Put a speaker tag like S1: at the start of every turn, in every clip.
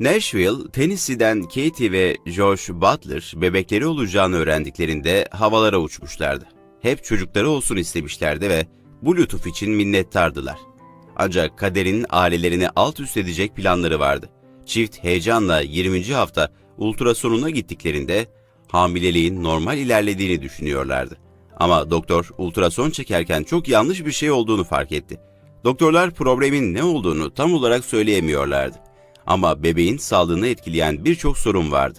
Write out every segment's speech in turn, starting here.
S1: Nashville, Tennessee'den Katie ve Josh Butler bebekleri olacağını öğrendiklerinde havalara uçmuşlardı. Hep çocukları olsun istemişlerdi ve bu lütuf için minnettardılar. Ancak kaderin ailelerini alt üst edecek planları vardı. Çift heyecanla 20. hafta ultrasonuna gittiklerinde hamileliğin normal ilerlediğini düşünüyorlardı. Ama doktor ultrason çekerken çok yanlış bir şey olduğunu fark etti. Doktorlar problemin ne olduğunu tam olarak söyleyemiyorlardı. Ama bebeğin sağlığını etkileyen birçok sorun vardı.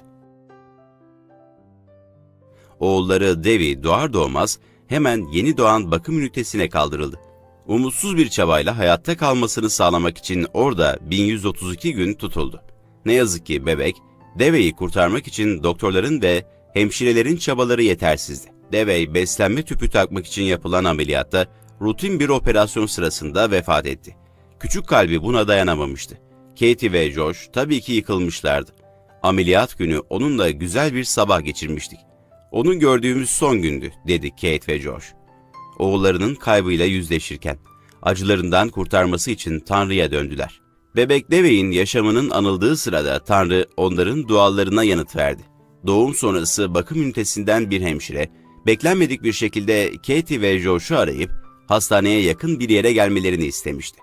S1: Oğulları Devi doğar doğmaz hemen yeni doğan bakım ünitesine kaldırıldı. Umutsuz bir çabayla hayatta kalmasını sağlamak için orada 1132 gün tutuldu. Ne yazık ki bebek, Deve'yi kurtarmak için doktorların ve hemşirelerin çabaları yetersizdi. Deve, beslenme tüpü takmak için yapılan ameliyatta rutin bir operasyon sırasında vefat etti. Küçük kalbi buna dayanamamıştı. Katie ve Josh tabii ki yıkılmışlardı. Ameliyat günü onunla güzel bir sabah geçirmiştik. Onun gördüğümüz son gündü, dedi Kate ve Josh. Oğullarının kaybıyla yüzleşirken, acılarından kurtarması için Tanrı'ya döndüler. Bebek Deve'in yaşamının anıldığı sırada Tanrı onların dualarına yanıt verdi. Doğum sonrası bakım ünitesinden bir hemşire, beklenmedik bir şekilde Katie ve Josh'u arayıp hastaneye yakın bir yere gelmelerini istemişti.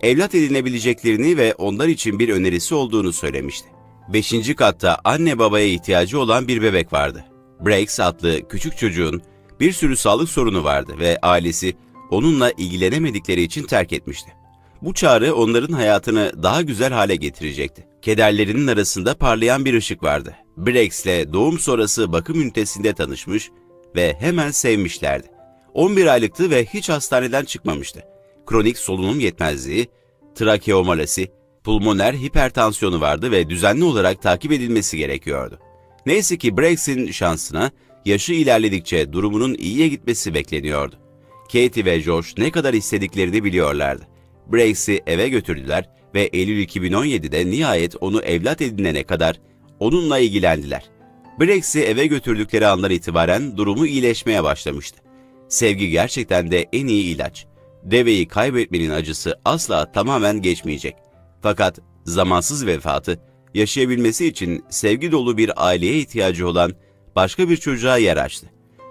S1: Evlat edinebileceklerini ve onlar için bir önerisi olduğunu söylemişti. Beşinci katta anne babaya ihtiyacı olan bir bebek vardı. Breaks adlı küçük çocuğun bir sürü sağlık sorunu vardı ve ailesi onunla ilgilenemedikleri için terk etmişti. Bu çağrı onların hayatını daha güzel hale getirecekti. Kederlerinin arasında parlayan bir ışık vardı. Breaks'le doğum sonrası bakım ünitesinde tanışmış ve hemen sevmişlerdi. 11 aylıktı ve hiç hastaneden çıkmamıştı. Kronik solunum yetmezliği, trakeomalasi, pulmoner hipertansiyonu vardı ve düzenli olarak takip edilmesi gerekiyordu. Neyse ki Breaks'in şansına yaşı ilerledikçe durumunun iyiye gitmesi bekleniyordu. Katie ve Josh ne kadar istediklerini biliyorlardı. Breaks'i eve götürdüler ve Eylül 2017'de nihayet onu evlat edinene kadar onunla ilgilendiler. Breaks'i eve götürdükleri andan itibaren durumu iyileşmeye başlamıştı. Sevgi gerçekten de en iyi ilaç. Deveyi kaybetmenin acısı asla tamamen geçmeyecek. Fakat zamansız vefatı, yaşayabilmesi için sevgi dolu bir aileye ihtiyacı olan başka bir çocuğa yer açtı.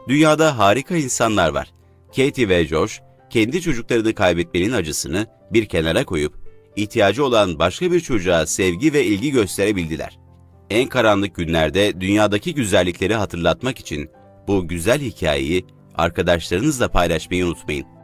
S1: Dünyada harika insanlar var. Katie ve Josh, kendi çocuklarını kaybetmenin acısını bir kenara koyup, ihtiyacı olan başka bir çocuğa sevgi ve ilgi gösterebildiler. En karanlık günlerde dünyadaki güzellikleri hatırlatmak için bu güzel hikayeyi arkadaşlarınızla paylaşmayı unutmayın.